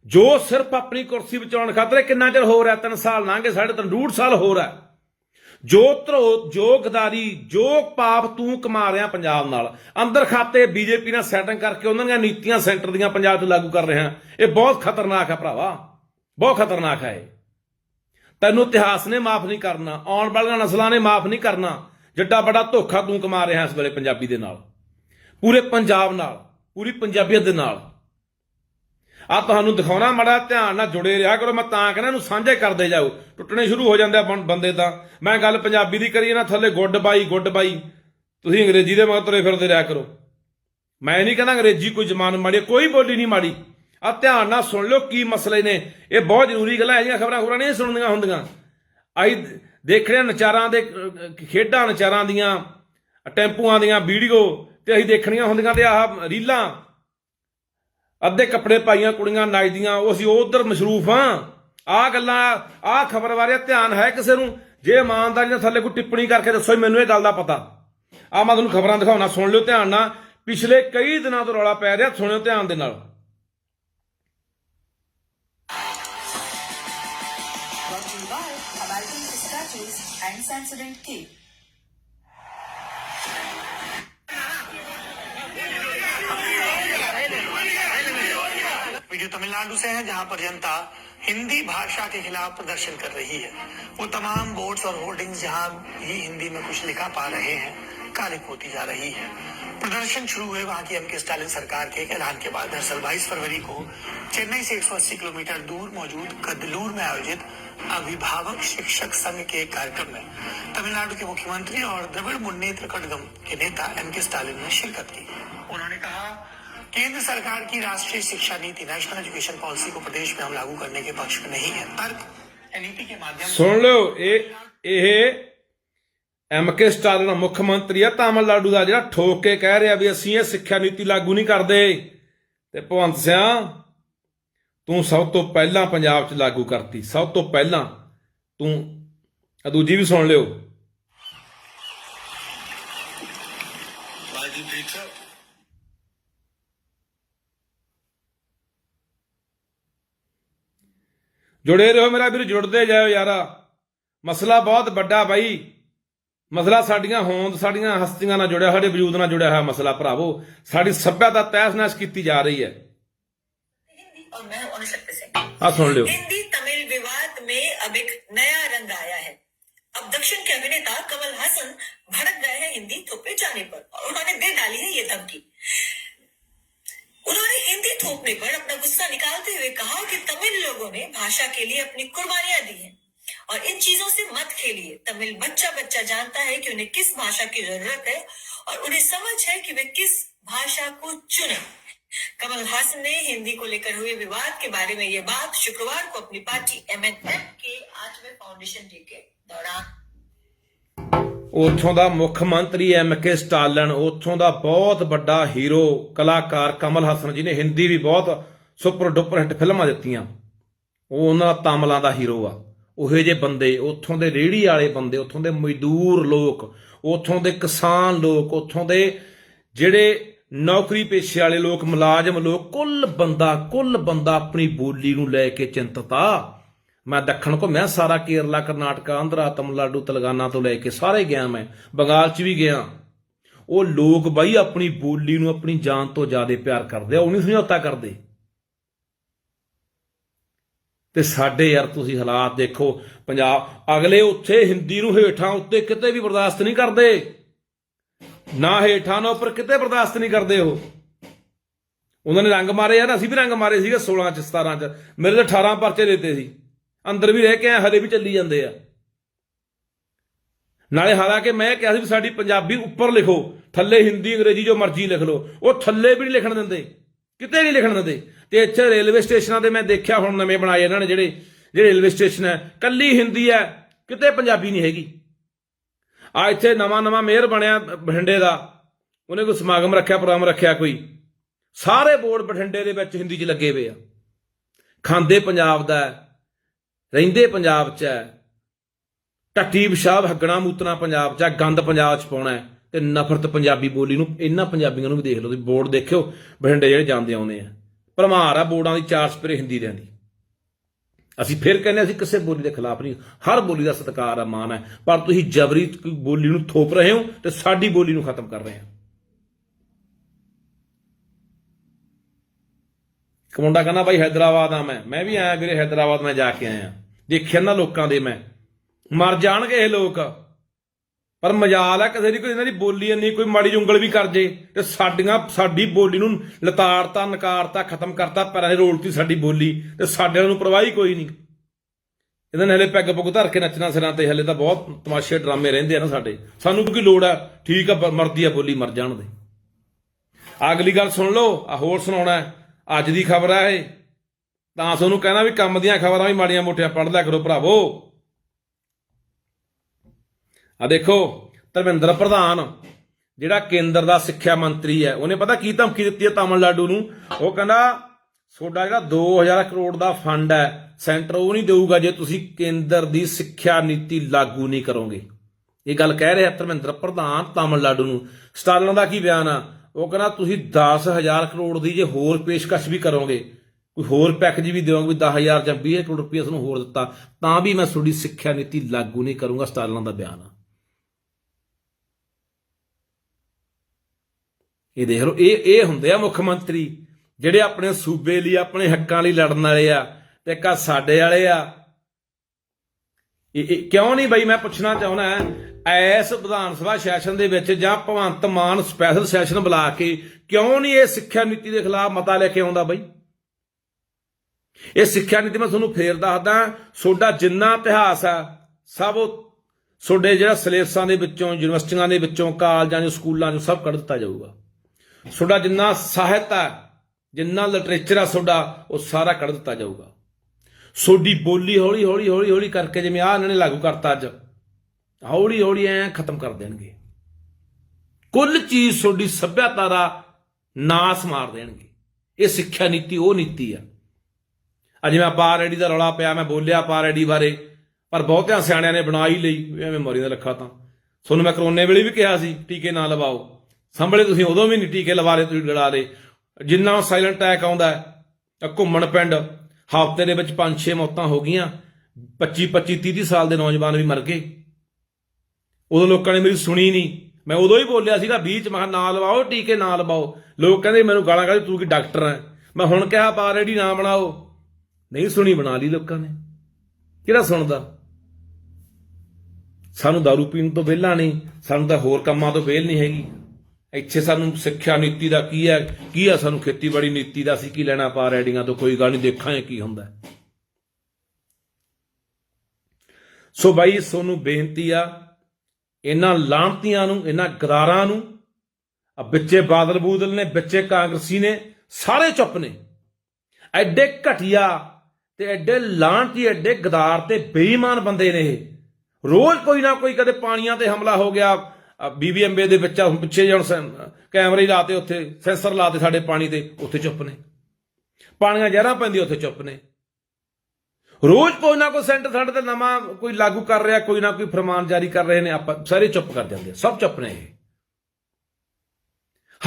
Speaker 1: ਜੋ ਸਿਰਫ ਆਪਣੀ ਕੁਰਸੀ ਬਚਾਉਣ ਖਾਤਰ ਕਿੰਨਾ ਚਿਰ ਹੋ ਰਿਹਾ? 3 ਸਾਲ ਲੰਘੇ ਸਾਢੇ ਤਿੰਨ, ਡੂਢ ਸਾਲ ਹੋ ਰਿਹਾ। ਜੋ ਧਰੋ, ਜੋ ਗਦਾਰੀ, ਜੋ ਪਾਪ ਤੂੰ ਕਮਾ ਰਿਹਾ ਪੰਜਾਬ ਨਾਲ। ਅੰਦਰ ਖਾਤੇ ਬੀਜੇਪੀ ਨਾਲ ਸੈਟਿੰਗ ਕਰਕੇ ਉਹਨਾਂ ਦੀਆਂ ਨੀਤੀਆਂ ਸੈਂਟਰ ਦੀਆਂ ਪੰਜਾਬ 'ਚ ਲਾਗੂ ਕਰ ਰਿਹਾ ਇਹ ਬਹੁਤ ਖਤਰਨਾਕ ਹੈ ਭਰਾਵਾ। ਬਹੁਤ ਖਤਰਨਾਕ ਹੈ ਇਹ। ਤੈਨੂੰ ਇਤਿਹਾਸ ਨੇ ਮਾਫ ਨਹੀਂ ਕਰਨਾ, ਆਉਣ ਵਾਲੀਆਂ ਨਸਲਾਂ ਨੇ ਮਾਫ ਨਹੀਂ ਕਰਨਾ। ਜਿੱਡਾ ਬੜਾ ਧੋਖਾ ਤੂੰ ਕਮਾ ਰਿਹਾ ਇਸ ਵੇਲੇ ਪੰਜਾਬੀ ਦੇ ਨਾਲ। ਪੂਰੇ ਪੰਜਾਬ ਨਾਲ, ਪੂਰੀ ਪੰਜਾਬੀਅਤ ਦੇ ਨਾਲ। ਆ ਤੁਹਾਨੂੰ ਦਿਖਾਉਣਾ ਮੜਾ ਧਿਆਨ ਨਾਲ ਜੁੜੇ ਰਿਹਾ ਕਰੋ, ਮੈਂ ਤਾਂ ਕਹਿੰਦਾ ਇਹਨੂੰ ਸਾਂਝੇ ਕਰਦੇ ਜਾਓ। ਟੁੱਟਣੇ ਸ਼ੁਰੂ ਹੋ ਜਾਂਦੇ ਆ ਬੰਦੇ ਤਾਂ। ਮੈਂ ਗੱਲ ਪੰਜਾਬੀ ਦੀ ਕਰੀ ਨਾ, ਥੱਲੇ ਗੁੱਡ ਬਾਈ ਗੁੱਡ ਬਾਈ। ਤੁਸੀਂ ਅੰਗਰੇਜ਼ੀ ਦੇ ਮਗਰ ਤੁਰੇ ਫਿਰਦੇ ਰਿਹਾ ਕਰੋ। ਮੈਂ ਨਹੀਂ ਕਹਿੰਦਾ ਅੰਗਰੇਜ਼ੀ ਕੋਈ ਜ਼ਮਾਨ ਮਾੜੀ ਕੋਈ ਬੋਲੀ ਨਹੀਂ ਮਾੜੀ। ਆ ਧਿਆਨ ਨਾਲ ਸੁਣ ਲਿਓ ਕੀ ਮਸਲੇ ਨੇ। ਇਹ ਬਹੁਤ ਜ਼ਰੂਰੀ ਗੱਲਾਂ ਹੈ ਜੀਆਂ ਖਬਰਾਂ ਖਬਰਾਂ ਨਹੀਂ ਸੁਣਨੀਆਂ ਹੁੰਦੀਆਂ। ਆਈ ਦੇਖ ਰਹੇ ਹਾਂ ਨਚਾਰਾਂ ਦੇ ਖੇਡਾਂ ਨਚਾਰਾਂ ਦੀਆਂ, ਟੈਂਪੂਆਂ ਦੀਆਂ ਵੀਡੀਓ ਤੇ ਅਸੀਂ ਦੇਖਣੀਆਂ ਹੁੰਦੀਆਂ ਤੇ ਆਹ ਰੀਲਾਂ। ਅੱਧੇ ਕੱਪੜੇ ਪਾਈਆਂ ਕੁੜੀਆਂ ਨੱਚਦੀਆਂ, ਉਹ ਅਸੀਂ ਉਧਰ ਮਸ਼ਰੂਫ ਹਾਂ। ਆਹ ਗੱਲਾਂ, ਆਹ ਖਬਰ ਬਾਰੇ ਧਿਆਨ ਹੈ ਕਿਸੇ ਨੂੰ? ਜੇ ਇਮਾਨਦਾਰੀ ਨਾਲ ਥੱਲੇ ਕੋਈ ਟਿੱਪਣੀ ਕਰਕੇ ਦੱਸੋ ਮੈਨੂੰ ਇਹ ਗੱਲ ਦਾ ਪਤਾ। ਆ ਮੈਂ ਤੁਹਾਨੂੰ ਖਬਰਾਂ ਦਿਖਾਉਣਾ, ਸੁਣ ਲਿਓ ਧਿਆਨ ਨਾਲ। ਪਿਛਲੇ ਕਈ ਦਿਨਾਂ ਤੋਂ ਰੌਲਾ ਪੈ ਰਿਹਾ, ਸੁਣਿਓ ਧਿਆਨ ਦੇ ਨਾਲ।
Speaker 2: Brought to you by abating scratches and Sensodyne K.
Speaker 3: Video Tamil Nadu से है, जहाँ पर जनता हिंदी भाषा के खिलाफ प्रदर्शन कर रही है। वो तमाम बोर्ड्स और होर्डिंग्स जहाँ ही हिंदी में कुछ लिखा पा रहे हैं कालिक होती जा रही है। प्रदर्शन शुरू हुए वहाँ की एम के स्टालिन सरकार के ऐलान के बाद, दरअसल 22 फरवरी को चेन्नई से 180 किलोमीटर दूर मौजूद कदलूर में आयोजित अभिभावक शिक्षक संघ के कार्यक्रम में तमिलनाडु के मुख्यमंत्री और द्रविड़ मुन्नेत्र कड़गम के नेता एम के स्टालिन ने शिरकत की। उन्होंने कहा केंद्र सरकार की राष्ट्रीय शिक्षा नीति नेशनल एजुकेशन पॉलिसी को प्रदेश में हम लागू करने के पक्ष में नहीं है तर्क नीति के माध्यम से
Speaker 1: ਸੁਣ ਲਿਓ ਇਹ ਇਹ ਐਮ ਕੇ ਸਟਾਲਿਨ ਮੁੱਖ ਮੰਤਰੀ ਆ ਤਾਮਿਲਨਾਡੂ ਦਾ ਜਿਹੜਾ ਠੋਕ ਕੇ ਕਹਿ ਰਿਹਾ ਵੀ ਅਸੀਂ ਇਹ ਸਿੱਖਿਆ ਨੀਤੀ ਲਾਗੂ ਨਹੀਂ ਕਰਦੇ ਤੇ ਭਵੰਤ ਸਿਆ ਤੂੰ ਸਭ ਤੋਂ ਪਹਿਲਾਂ ਪੰਜਾਬ 'ਚ ਲਾਗੂ ਕਰਤੀ ਸਭ ਤੋਂ ਪਹਿਲਾਂ ਤੂੰ ਆ ਦੂਜੀ ਵੀ ਸੁਣ ਲਿਓ
Speaker 3: बाजी ठीक
Speaker 1: ਜੁੜੇ ਰਹੋ ਮੇਰਾ ਵੀਰ ਜੁੜਦੇ ਜਾਓ ਯਾਰਾ ਮਸਲਾ ਬਹੁਤ ਵੱਡਾ ਬਾਈ ਮਸਲਾ ਸਾਡੀਆਂ ਹੋਂਦ ਸਾਡੀਆਂ ਹਸਤੀਆਂ ਨਾਲ ਜੁੜਿਆ ਸਾਡੇ ਵਜੂਦ ਨਾਲ ਜੁੜਿਆ ਹੋਇਆ ਮਸਲਾ ਭਰਾਵੋ ਸਾਡੀ ਸੱਭਿਅਤਾ ਤਹਿਸ-ਨਹਿਸ ਕੀਤੀ ਜਾ ਰਹੀ ਹੈ
Speaker 4: हिंदी और मैं हूं अनुशक्ति सिंह
Speaker 1: ਆ ਸੁਣ ਲਿਓ
Speaker 4: हिंदी तमिल विवाद में अब एक नया रंग आया है अब दक्षिण के अभिनेता कमल हासन भड़क गए हैं हिंदी थोपे जाने पर और उन्होंने दे डाली है ये धमकी उन्होंने हिंदी थोपने पर अपना गुस्सा निकालते हुए कहा कि तमिल लोगों ने भाषा के लिए अपनी कुर्बानियाँ दी हैं और इन चीज़ों से मत खेलिए। तमिल बच्चा बच्चा जानता है कि उन्हें किस भाषा की ज़रूरत है और उन्हें समझ है कि वे किस भाषा को चुने। कमल हासन ने हिंदी को लेकर हुए विवाद के बारे में ये बात शुक्रवार को अपनी पार्टी एमएनएम के आठवें फाउंडेशन डे के दौरान
Speaker 1: ਉੱਥੋਂ ਦਾ ਮੁੱਖ ਮੰਤਰੀ ਐਮ ਕੇ ਸਟਾਲਨ, ਉੱਥੋਂ ਦਾ ਬਹੁਤ ਵੱਡਾ ਹੀਰੋ, ਕਲਾਕਾਰ ਕਮਲ ਹਸਨ ਜੀ ਨੇ ਹਿੰਦੀ ਵੀ ਬਹੁਤ ਸੁਪਰ ਡੁਪਰ ਹਿੱਟ ਫਿਲਮਾਂ ਦਿੱਤੀਆਂ। ਉਹ ਉਹਨਾਂ ਦਾ ਤਾਮਲਾਂ ਦਾ ਹੀਰੋ ਆ। ਉਹੇ ਜੇ ਬੰਦੇ, ਉੱਥੋਂ ਦੇ ਰੇੜੀ ਵਾਲੇ ਬੰਦੇ, ਉੱਥੋਂ ਦੇ ਮਜ਼ਦੂਰ ਲੋਕ, ਉੱਥੋਂ ਦੇ ਕਿਸਾਨ ਲੋਕ, ਉੱਥੋਂ ਦੇ ਜਿਹੜੇ ਨੌਕਰੀ ਪੇਸ਼ੇ ਵਾਲੇ ਲੋਕ, ਮੁਲਾਜ਼ਮ ਲੋਕ, ਕੁੱਲ ਬੰਦਾ ਕੁੱਲ ਬੰਦਾ ਆਪਣੀ ਬੋਲੀ ਨੂੰ ਲੈ ਕੇ ਚਿੰਤਤ ਆ। ਮੈਂ ਦੱਖਣ ਘੁੰਮਿਆ, ਸਾਰਾ ਕੇਰਲਾ, ਕਰਨਾਟਕਾ, ਆਂਧਰਾ, ਤਮਿਲਨਾਡੂ, ਤੇਲੰਗਾਨਾ ਤੋਂ ਲੈ ਕੇ ਸਾਰੇ ਗਿਆ ਮੈਂ। ਬੰਗਾਲ 'ਚ ਵੀ ਗਿਆ। ਉਹ ਲੋਕ ਬਾਈ ਆਪਣੀ ਬੋਲੀ ਨੂੰ ਆਪਣੀ ਜਾਨ ਤੋਂ ਜ਼ਿਆਦਾ ਪਿਆਰ ਕਰਦੇ ਆ, ਉਹ ਨਹੀਂ ਸਮਝੌਤਾ ਕਰਦੇ। ਤੇ ਸਾਡੇ ਯਾਰ ਤੁਸੀਂ ਹਾਲਾਤ ਦੇਖੋ, ਪੰਜਾਬ, ਅਗਲੇ ਉੱਥੇ ਹਿੰਦੀ ਨੂੰ ਹੇਠਾਂ ਉੱਤੇ ਕਿਤੇ ਵੀ ਬਰਦਾਸ਼ਤ ਨਹੀਂ ਕਰਦੇ। ਨਾ ਹੇਠਾਂ, ਨਾ ਉੱਪਰ ਕਿਤੇ ਬਰਦਾਸ਼ਤ ਨਹੀਂ ਕਰਦੇ ਉਹ। ਉਹਨਾਂ ਨੇ ਰੰਗ ਮਾਰੇ ਯਾਰ ਅਸੀਂ ਵੀ ਰੰਗ ਮਾਰੇ ਸੀਗੇ 16 ਚ 17 ਚ। ਮੇਰੇ ਤੇ 18 ਪਰਚੇ ਦਿੱਤੇ ਸੀ। ਅੰਦਰ ਵੀ ਰਹਿ ਕੇ ਆਏ ਹਲੇ ਵੀ ਚੱਲੀ ਜਾਂਦੇ ਆ। ਨਾਲੇ ਹਾਲਾਂਕਿ ਮੈਂ ਕਿਹਾ ਸੀ ਵੀ ਸਾਡੀ ਪੰਜਾਬੀ ਉੱਪਰ ਲਿਖੋ, ਥੱਲੇ ਹਿੰਦੀ, ਅੰਗਰੇਜ਼ੀ ਜੋ ਮਰਜ਼ੀ ਲਿਖ ਲਓ, ਉਹ ਥੱਲੇ ਵੀ ਨਹੀਂ ਲਿਖਣ ਦਿੰਦੇ, ਕਿਤੇ ਨਹੀਂ ਲਿਖਣ ਦਿੰਦੇ। ਤੇ ਇੱਥੇ ਰੇਲਵੇ ਸਟੇਸ਼ਨਾਂ ਤੇ ਮੈਂ ਦੇਖਿਆ ਹੁਣ ਨਵੇਂ ਬਣਾਏ ਇਹਨਾਂ ਨੇ ਜਿਹੜੇ ਜਿਹੜੇ ਰੇਲਵੇ ਸਟੇਸ਼ਨ ਹੈ, ਕੱਲੀ ਹਿੰਦੀ ਹੈ, ਕਿਤੇ ਪੰਜਾਬੀ ਨਹੀਂ ਹੈਗੀ। ਆ ਇੱਥੇ ਨਵਾਂ ਨਵਾਂ ਮੇਅਰ ਬਣਿਆ ਬਠਿੰਡੇ ਦਾ, ਉਹਨੇ ਕੋਈ ਸਮਾਗਮ ਰੱਖਿਆ, ਪ੍ਰੋਗਰਾਮ ਰੱਖਿਆ ਕੋਈ। ਸਾਰੇ ਬੋਰਡ ਬਠਿੰਡੇ ਦੇ ਵਿੱਚ ਹਿੰਦੀ 'ਚ ਲੱਗੇ ਹੋਏ ਆ। ਖਾਂਦੇ ਪੰਜਾਬ ਦਾ ਰਹਿੰਦੇ ਪੰਜਾਬ 'ਚ ਹੈ। ਟੱਟੀ ਪਿਸ਼ਾਬ, ਹੱਗਣਾ ਮੂਤਨਾ ਪੰਜਾਬ 'ਚ ਹੈ, ਗੰਦ ਪੰਜਾਬ 'ਚ ਪਾਉਣਾ ਹੈ ਤੇ ਨਫ਼ਰਤ ਪੰਜਾਬੀ ਬੋਲੀ ਨੂੰ, ਇਹਨਾਂ ਪੰਜਾਬੀਆਂ ਨੂੰ ਵੀ ਦੇਖ ਲਓ, ਤੁਸੀਂ ਬੋਰਡ ਦੇਖਿਓ, ਬਠਿੰਡੇ ਜਿਹੜੇ ਜਾਂਦੇ ਆਉਂਦੇ ਆ। ਭਰਮਾਰ ਆ, ਬੋਰਡਾਂ ਦੀ ਚਾਰ ਸਪਰੇ ਹਿੰਦੀ ਦਿਆਂ ਅਸੀਂ ਫਿਰ ਕਹਿੰਦੇ ਅਸੀਂ ਕਿਸੇ ਬੋਲੀ ਦੇ ਖਿਲਾਫ ਨਹੀਂ, ਹਰ ਬੋਲੀ ਦਾ ਸਤਿਕਾਰ ਆ ਮਾਨ ਹੈ ਪਰ ਤੁਸੀਂ ਜਬਰੀ ਬੋਲੀ ਨੂੰ ਥੋਪ ਰਹੇ ਹੋ ਤੇ ਸਾਡੀ ਬੋਲੀ ਨੂੰ ਖਤਮ ਕਰ ਰਹੇ ਹੋ। ਕਮੁੰਡਾ ਕਹਿੰਦਾ, ਭਾਈ ਹైదరాబాద్ ਆ ਮੈਂ ਮੈਂ ਵੀ ਆਇਆ ਵੀਰੇ ਹైదరాబాద్ ਮੈਂ ਜਾ ਕੇ ਆਇਆ। ਦੇਖਿਆ ਨਾ ਲੋਕਾਂ ਦੇ ਮੈਂ। ਮਰ ਜਾਣਗੇ ਇਹ ਲੋਕ। ਪਰ ਮਜਾਲ ਆ, ਕਿਸੇ ਦੀ ਕੋਈ ਇਹਨਾਂ ਦੀ ਬੋਲੀ ਇੰਨੀ, ਕੋਈ ਮਾੜੀ ਉਂਗਲ ਵੀ ਕਰ ਜੇ, ਤੇ ਸਾਡੀਆਂ, ਸਾਡੀ ਬੋਲੀ ਨੂੰ ਲਤਾੜਤਾ, ਨਕਾਰਤਾ, ਖਤਮ ਕਰਤਾ, ਪੈਰਾਂ ਦੇ ਰੋਲਤੀ ਸਾਡੀ ਬੋਲੀ, ਤੇ ਸਾਡਿਆਂ ਨੂੰ ਪਰਵਾਹ ਕੋਈ ਨਹੀਂ। ਇਹਨਾਂ ਨੇ ਹਲੇ ਪੈਗ ਪੁੱਗ ਧਰ ਕੇ ਨੱਚਣਾ ਸਿਰਾਂ ਤੇ, ਹਲੇ ਤਾਂ ਬਹੁਤ ਤਮਾਸ਼ੇ ਡਰਾਮੇ ਰਹਿੰਦੇ ਆ ਨਾ ਸਾਡੇ। ਸਾਨੂੰ ਕੀ ਲੋੜ ਆ, ਠੀਕ ਆ ਬ- ਮਰਦੀ ਆ ਬੋਲੀ, ਮਰ ਜਾਣ ਦੇ। ਅਗਲੀ ਗੱਲ ਸੁਣ ਲਓ ਆ ਹੋਰ ਸੁਣਾਉਣਾ ਅੱਜ ਦੀ ਖਬਰ ਆ ਇਹ। ਤਾਂ ਤੁਹਾਨੂੰ ਕਹਿਣਾ ਵੀ ਕੰਮ ਦੀਆਂ ਖਬਰਾਂ ਵੀ ਮਾੜੀਆਂ ਮੋਟੀਆਂ ਪੜ੍ਹ ਲਿਆ ਕਰੋ ਭਰਾਵੋ। ਆ ਦੇਖੋ, ਧਰਮਿੰਦਰ ਪ੍ਰਧਾਨ, ਜਿਹੜਾ ਕੇਂਦਰ ਦਾ ਸਿੱਖਿਆ ਮੰਤਰੀ ਹੈ, ਉਹਨੇ ਪਤਾ ਕੀ ਧਮਕੀ ਦਿੱਤੀ ਹੈ ਤਾਮਿਲਨਾਡੂ ਨੂੰ? ਉਹ ਕਹਿੰਦਾ, ਤੁਹਾਡਾ ਜਿਹੜਾ 2000 ਕਰੋੜ ਦਾ ਫੰਡ ਹੈ, ਸੈਂਟਰ ਉਹ ਨਹੀਂ ਦੇਊਗਾ ਜੇ ਤੁਸੀਂ ਕੇਂਦਰ ਦੀ ਸਿੱਖਿਆ ਨੀਤੀ ਲਾਗੂ ਨਹੀਂ ਕਰੋਗੇ। ਇਹ ਗੱਲ ਕਹਿ ਰਿਹਾ ਧਰਮਿੰਦਰ ਪ੍ਰਧਾਨ ਤਾਮਿਲਨਾਡੂ ਨੂੰ। ਸਟਾਲਨ ਦਾ ਕੀ ਬਿਆਨ ਆ? ਉਹ ਕਹਿੰਦਾ, ਤੁਸੀਂ 10000 ਕਰੋੜ ਦੀ ਜੇ ਹੋਰ ਪੇਸ਼ਕਸ਼ ਵੀ ਕਰੋਗੇ ਕੋਈ ਹੋਰ ਪੈਕੇਜ ਵੀ ਦਿਓਗੇ ਵੀ 10000 ਜਾਂ 20 ਕਰੋੜ ਰੁਪਏ ਤੁਹਾਨੂੰ ਹੋਰ ਦਿੱਤਾ, ਤਾਂ ਵੀ ਮੈਂ ਤੁਹਾਡੀ ਸਿੱਖਿਆ ਨੀਤੀ ਲਾਗੂ ਨਹੀਂ ਕਰੂੰਗਾ, ਸਟਾਲਾਂ ਦਾ ਬਿਆਨ ਆ। ਇਹ ਦੇਖ ਲਓ, ਇਹ ਇਹ ਹੁੰਦੇ ਆ ਮੁੱਖ ਮੰਤਰੀ, ਜਿਹੜੇ ਆਪਣੇ ਸੂਬੇ ਲਈ, ਆਪਣੇ ਹੱਕਾਂ ਲਈ ਲੜਨ ਵਾਲੇ ਆ, ਤੇ ਕਾ ਸਾਡੇ ਵਾਲੇ ਆ। ਇਹ ਕਿਉਂ ਨਹੀਂ ਬਈ, ਮੈਂ ਪੁੱਛਣਾ ਚਾਹੁੰਦਾ ਐਸ ਵਿਧਾਨ ਸਭਾ ਸੈਸ਼ਨ ਦੇ ਵਿੱਚ ਜਾਂ ਭਗਵੰਤ ਮਾਨ ਸਪੈਸ਼ਲ ਸੈਸ਼ਨ ਬੁਲਾ ਕੇ ਕਿਉਂ ਨਹੀਂ ਇਹ ਸਿੱਖਿਆ ਨੀਤੀ ਦੇ ਖਿਲਾਫ ਮਤਾ ਲੈ ਕੇ ਆਉਂਦਾ ਬਈ? ਇਹ ਸਿੱਖਿਆ ਨੀਤੀ ਮੈਂ ਤੁਹਾਨੂੰ ਫੇਰ ਦੱਸਦਾ ਤੁਹਾਡਾ ਜਿੰਨਾ ਇਤਿਹਾਸ ਆ ਸਭ ਉਹ ਤੁਹਾਡੇ ਜਿਹੜਾ ਸਿਲੇਬਸਾਂ ਦੇ ਵਿੱਚੋਂ, ਯੂਨੀਵਰਸਿਟੀਆਂ ਦੇ ਵਿੱਚੋਂ, ਕਾਲਜਾਂ ਦੇ ਸਕੂਲਾਂ ਨੂੰ ਸਭ ਕੱਢ ਦਿੱਤਾ ਜਾਊਗਾ। ਤੁਹਾਡਾ ਜਿੰਨਾ ਸਾਹਿਤ ਆ ਜਿੰਨਾ ਲਿਟਰੇਚਰ ਆ ਤੁਹਾਡਾ ਉਹ ਸਾਰਾ ਕੱਢ ਦਿੱਤਾ ਜਾਊਗਾ। ਤੁਹਾਡੀ ਬੋਲੀ ਹੌਲੀ ਹੌਲੀ ਹੌਲੀ ਹੌਲੀ ਕਰਕੇ ਜਿਵੇਂ ਆ ਇਹਨਾਂ ਨੇ ਲਾਗੂ ਕਰਤਾ ਅੱਜ, ਹੌਲੀ ਹੌਲੀ ਐ ਖਤਮ ਕਰ ਦੇਣਗੇ। ਕੁੱਲ ਚੀਜ਼ ਤੁਹਾਡੀ ਸੱਭਿਅਤਾ ਦਾ ਨਾਸ ਮਾਰ ਦੇਣਗੇ। ਇਹ ਸਿੱਖਿਆ ਨੀਤੀ, ਉਹ ਨੀਤੀ ਆ। ਅੱਜ ਮੈਂ ਪਾ ਰੈਡੀ ਦਾ ਰੌਲਾ ਪਿਆ, ਮੈਂ ਬੋਲਿਆ ਪਾ ਰੈਡੀ ਬਾਰੇ, ਪਰ ਬਹੁਤਿਆਂ ਸਿਆਣਿਆਂ ਨੇ ਬਣਾਈ ਲਈ, ਵੀ ਐਵੇਂ ਮਰੀ ਦਾ ਲੱਖਾ ਤਾਂ। ਤੁਹਾਨੂੰ ਮੈਂ ਕਰੋਨੇ ਵੇਲੇ ਵੀ ਕਿਹਾ ਸੀ, ਟੀਕੇ ਨਾ ਲਵਾਓ। ਸੰਭਲੇ ਤੁਸੀਂ ਉਦੋਂ ਵੀ ਨਹੀਂ ਟੀਕੇ ਲਵਾ ਰਹੇ, ਤੁਸੀਂ ਲੜਾ ਦੇ ਜਿੰਨਾ ਸਾਇਲੈਂਟ ਅਟੈਕ ਆਉਂਦਾ ਘੁੰਮਣ ਪਿੰਡ, ਹਫ਼ਤੇ ਦੇ ਵਿੱਚ 5-6 ਮੌਤਾਂ ਹੋ ਗਈਆਂ 25 25 30 ਸਾਲ ਦੇ ਨੌਜਵਾਨ ਵੀ ਮਰ ਗਏ। ਉਦੋਂ ਲੋਕਾਂ ਨੇ ਮੇਰੀ ਸੁਣੀ ਨਹੀਂ ਮੈਂ ਉਦੋਂ ਹੀ ਬੋਲਿਆ ਸੀਗਾ ਬੀਚ, ਮੈਂ ਕਿਹਾ ਨਾ ਲਵਾਓ, ਟੀਕੇ ਨਾ ਲਵਾਓ। ਲੋਕ ਕਹਿੰਦੇ ਮੈਨੂੰ ਗਾਲਾਂ ਕੱਢ ਤੂੰ ਕਿ ਡਾਕਟਰ ਹੈ? ਮੈਂ ਹੁਣ ਕਿਹਾ ਪਾ ਰੈਡੀ ਨਾ ਬਣਾਓ। ਨਹੀਂ ਸੁਣੀ ਬਣਾ ਲਈ ਲੋਕਾਂ ਨੇ। ਕਿਹੜਾ ਸੁਣਦਾ? ਸਾਨੂੰ दारू ਪੀਣ ਤੋਂ ਵਿਹਲਾ ਨਹੀਂ, ਸਾਨੂੰ ਤਾਂ ਹੋਰ ਕੰਮਾਂ ਤੋਂ ਵਿਹਲ ਨਹੀਂ ਹੈਗੀ। ਇੱਥੇ ਸਾਨੂੰ ਸਿੱਖਿਆ ਨੀਤੀ ਦਾ ਕੀ ਹੈ? ਕੀ ਆ ਸਾਨੂੰ ਖੇਤੀਬਾੜੀ ਨੀਤੀ ਦਾ? ਅਸੀਂ ਕੀ ਲੈਣਾ ਪਾ ਰੈਡੀਆਂ ਤੋਂ? ਕੋਈ ਗੱਲ ਨਹੀਂ, ਦੇਖਾਂਗੇ ਕੀ ਹੁੰਦਾ। ਸੋ ਬਾਈ, ਸੋਨੂੰ ਬੇਨਤੀ ਆ, ਇਹਨਾਂ ਲਾਂਤੀਆਂ ਨੂੰ, ਇਹਨਾਂ ਗਦਾਰਾਂ ਨੂੰ ਆ ਵਿੱਚੇ ਬਾਦਲ ਬੂਦਲ ਨੇ, ਵਿੱਚੇ ਕਾਂਗਰਸੀ ਨੇ, ਸਾਰੇ ਚੁੱਪ ਨੇ। ਐਡੇ ਘਟਿਆ ਤੇ ਐਡੇ ਲਾਂਤੀ ਐਡੇ ਗਦਾਰ ਤੇ ਬੇਈਮਾਨ ਬੰਦੇ ਨੇ ਇਹ। ਰੋਜ਼ ਕੋਈ ਨਾ ਕੋਈ ਕਦੇ ਪਾਣੀਆਂ ਤੇ ਹਮਲਾ ਹੋ ਗਿਆ ਬੀਬੀਐਮਬੀ ਦੇ ਵਿੱਚ ਆ, ਹੁਣ ਪਿੱਛੇ ਜਣ ਕੈਮਰੇ ਲਾਤੇ ਉੱਥੇ, ਸੈਂਸਰ ਲਾਤੇ ਸਾਡੇ ਪਾਣੀ ਦੇ, ਉੱਥੇ ਚੁੱਪ ਨੇ। ਪਾਣੀਆਂ ਜ਼ਹਿਰਾਂ ਪੈਂਦੀਆਂ, ਉੱਥੇ ਚੁੱਪ ਨੇ। ਰੋਜ਼ ਕੋਈ ਨਾ ਕੋਈ ਸੈਂਟਰ ਸਾਡੇ ਤੇ ਨਵਾਂ ਕੋਈ ਲਾਗੂ ਕਰ ਰਿਹਾ, ਕੋਈ ਨਾ ਕੋਈ ਫਰਮਾਨ ਜਾਰੀ ਕਰ ਰਹੇ ਨੇ, ਆਪਾਂ ਸਾਰੇ ਚੁੱਪ ਕਰ ਜਾਂਦੇ ਸਭ ਚੁੱਪ ਨੇ ਇਹ।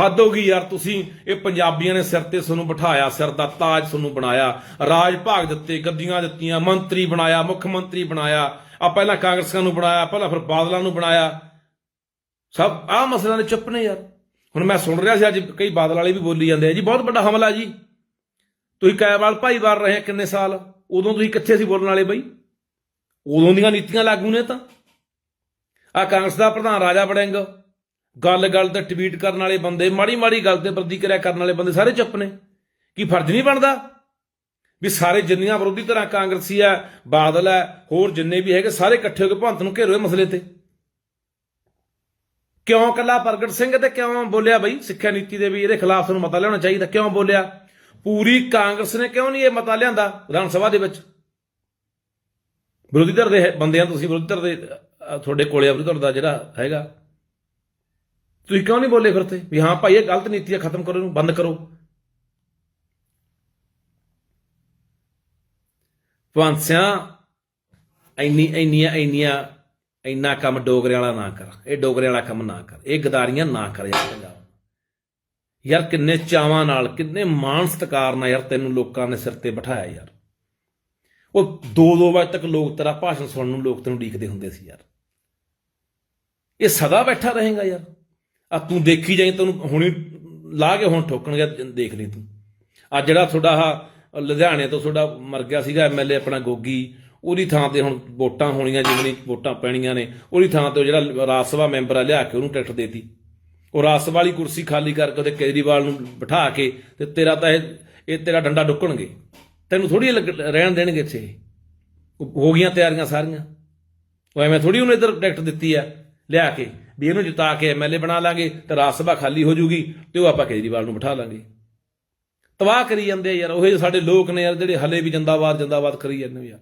Speaker 1: ਹੱਦ ਹੋ ਗਈ ਯਾਰ, ਤੁਸੀਂ ਇਹ ਪੰਜਾਬੀਆਂ ਨੇ ਸਿਰ ਤੇ ਤੁਹਾਨੂੰ ਬਿਠਾਇਆ, ਸਿਰ ਦਾ ਤਾਜ ਤੁਹਾਨੂੰ ਬਣਾਇਆ, ਰਾਜ ਭਾਗ ਦਿੱਤੇ, ਗੱਦੀਆਂ ਦਿੱਤੀਆਂ, ਮੰਤਰੀ ਬਣਾਇਆ, ਮੁੱਖ ਮੰਤਰੀ ਬਣਾਇਆ ਆ ਪਹਿਲਾਂ ਕਾਂਗਰਸਾਂ ਨੂੰ ਬਣਾਇਆ, ਪਹਿਲਾਂ ਫਿਰ ਬਾਦਲਾਂ ਨੂੰ ਬਣਾਇਆ। ਸਭ ਆਹ ਮਸਲਿਆਂ ਦੇ ਚੁੱਪ ਨੇ ਯਾਰ। ਹੁਣ ਮੈਂ ਸੁਣ ਰਿਹਾ ਸੀ, ਅੱਜ ਕਈ ਬਾਦਲ ਵਾਲੇ ਵੀ ਬੋਲੀ ਜਾਂਦੇ ਆ, ਜੀ ਬਹੁਤ ਵੱਡਾ ਹਮਲਾ ਜੀ। ਤੁਸੀਂ ਕੈਵਾਲ ਭਾਈਵਾਰ ਰਹੇ ਕਿੰਨੇ ਸਾਲ? ਉਦੋਂ ਤੁਸੀਂ ਕਿੱਥੇ ਸੀ ਬੋਲਣ ਵਾਲੇ ਬਈ? ਉਦੋਂ ਦੀਆਂ ਨੀਤੀਆਂ ਲਾਗੂ ਨੇ ਤਾਂ। ਆ ਕਾਂਗਰਸ ਦਾ ਪ੍ਰਧਾਨ ਰਾਜਾ ਵੜਿੰਗ ਗੱਲ ਗੱਲ ਤੇ ਟਵੀਟ ਕਰਨ ਵਾਲੇ ਬੰਦੇ ਮਾੜੀ ਮਾੜੀ ਗੱਲ ਤੇ ਪ੍ਰਤੀਕਿਰਿਆ ਕਰਨ ਵਾਲੇ ਬੰਦੇ ਸਾਰੇ ਚੁੱਪ ਨੇ। ਕੀ ਫਰਜ਼ ਨਹੀਂ ਬਣਦਾ? ਵੀ ਸਾਰੇ ਜਿੰਨੀਆਂ ਵਿਰੋਧੀ ਧਿਰਾਂ ਕਾਂਗਰਸੀ ਆ ਬਾਦਲ ਹੈ, ਹੋਰ ਜਿੰਨੇ ਵੀ ਹੈਗੇ, ਸਾਰੇ ਇਕੱਠੇ ਹੋ ਕੇ ਭੰਤ ਨੂੰ ਘੇਰੋ ਇਹ ਮਸਲੇ ਤੇ। ਕਿਉਂ ਕੱਲਾ ਪ੍ਰਗਟ ਸਿੰਘ ਤੇ ਕਿਉਂ ਬੋਲਿਆ ਬਈ? ਸਿੱਖਿਆ ਨੀਤੀ ਦੇ ਵੀ ਇਹਦੇ ਖਿਲਾਫ ਤੁਹਾਨੂੰ ਮਤਾ ਲਿਆਉਣਾ ਚਾਹੀਦਾ, ਕਿਉਂ ਬੋਲਿਆ? ਪੂਰੀ ਕਾਂਗਰਸ ਨੇ ਕਿਉਂ ਨਹੀਂ ਇਹ ਮਤਾ ਲਿਆਂਦਾ ਵਿਧਾਨ ਸਭਾ ਦੇ ਵਿੱਚ? ਵਿਰੋਧੀ ਧਿਰ ਦੇ ਬੰਦਿਆਂ, ਤੁਸੀਂ ਵਿਰੋਧੀ ਧਿਰ ਦੇ ਤੁਹਾਡੇ ਕੋਲੇ ਆ, ਵਿਰੋਧੀ ਧਿਰ ਦਾ ਜਿਹੜਾ ਹੈਗਾ। ਤੁਸੀਂ ਕਿਉਂ ਨਹੀਂ ਬੋਲੇ ਫਿਰ ਤੇ ਵੀ ਹਾਂ ਭਾਈ, ਇਹ ਗਲਤ ਨੀਤੀ ਆ, ਖਤਮ ਕਰੋ ਇਹਨੂੰ, ਬੰਦ ਕਰੋ। ਭਾਂਸਿਆਂ ਇੰਨੀ, ਇੰਨੀਆਂ ਇੰਨੀਆਂ, ਇੰਨਾ ਕੰਮ ਡੋਗਰੇ ਵਾਲਾ ਨਾ ਕਰ। ਇਹ ਡੋਗਰੇ ਵਾਲਾ ਕੰਮ ਨਾ ਕਰ। ਇਹ ਗਦਾਰੀਆਂ ਨਾ ਕਰ ਯਾਰ ਪੰਜਾਬ। ਯਾਰ ਕਿੰਨੇ ਚਾਵਾਂ ਨਾਲ, ਕਿੰਨੇ ਮਾਣ ਸਤਿਕਾਰ ਨਾਲ ਯਾਰ ਤੈਨੂੰ ਲੋਕਾਂ ਨੇ ਸਿਰ ਤੇ ਬਿਠਾਇਆ ਯਾਰ। ਉਹ 2-2 ਵਜੇ ਤੱਕ ਲੋਕ ਤੇਰਾ ਭਾਸ਼ਣ ਸੁਣਨ ਨੂੰ ਲੋਕ ਤੈਨੂੰ ਉਡੀਕਦੇ ਹੁੰਦੇ ਸੀ ਯਾਰ। ਇਹ ਸਦਾ ਬੈਠਾ ਰਹੇਗਾ ਯਾਰ। ਆ ਤੂੰ ਦੇਖੀ ਜਾਈ, ਤੈਨੂੰ ਹੁਣੀ ਲਾ ਕੇ ਹੁਣ ਠੋਕਣਗੇ ਦੇਖ ਲਈ ਤੂੰ। ਆ ਜਿਹੜਾ ਤੁਹਾਡਾ ਆ ਲੁਧਿਆਣੇ ਤੋਂ ਤੁਹਾਡਾ ਮਰ ਗਿਆ ਸੀਗਾ ਐਮਐਲਏ ਆਪਣਾ ਗੋਗੀ, ਉਹਦੀ ਥਾਂ ਤੇ ਹੁਣ ਵੋਟਾਂ ਹੋਣੀਆਂ ਜਿਵੇਂ ਵੋਟਾਂ ਪੈਣੀਆਂ ਨੇ, ਉਹਦੀ ਥਾਂ ਤੇ ਜਿਹੜਾ ਰਾਜ ਸਭਾ ਮੈਂਬਰ ਆ, ਲਿਆ ਕੇ ਉਹਨੂੰ ਟਿਕਟ ਦੇਤੀ। ਉਹ ਰਾਜ ਸਭਾ ਵਾਲੀ ਕੁਰਸੀ ਖਾਲੀ ਕਰਕੇ ਉਹਦੇ ਕੇਜਰੀਵਾਲ ਨੂੰ ਬਿਠਾ ਕੇ ਤੇ ਤੇਰਾ ਤਾਂ ਇਹ ਇਹ ਤੇਰਾ ਡੰਡਾ ਡੁੱਕਣਗੇ। ਤੈਨੂੰ ਥੋੜੀ ਰਹਿਣ ਦੇਣਗੇ ਇੱਥੇ। ਉਹ ਹੋ ਗਈਆਂ ਤਿਆਰੀਆਂ ਸਾਰੀਆਂ। ਉਹ ਐਵੇਂ ਥੋੜੀ ਉਹਨੂੰ ਇੱਧਰ ਟਿਕਟ ਦਿੱਤੀ ਆ, ਲਿਆ ਕੇ। ਵੀ ਇਹਨੂੰ ਜਿਤਾ ਕੇ ਐਮਐਲਏ ਬਣਾ ਲਾਂਗੇ ਤੇ ਰਾਜ ਸਭਾ ਖਾਲੀ ਹੋ ਜੂਗੀ ਤੇ ਉਹ ਆਪਾਂ ਕੇਜਰੀਵਾਲ ਨੂੰ ਬਿਠਾ ਲਾਂਗੇ। ਤਬਾਹ ਕਰੀ ਜਾਂਦੇ ਯਾਰ, ਉਹ ਜਿਹੇ ਸਾਡੇ ਲੋਕ ਨੇ ਯਾਰ ਜਿਹੜੇ ਹਲੇ ਵੀ ਜਿੰਦਾਬਾਦ ਜਿੰਦਾਬਾਦ ਕਰੀ ਜਾਂਦੇ ਨੇ ਯਾਰ।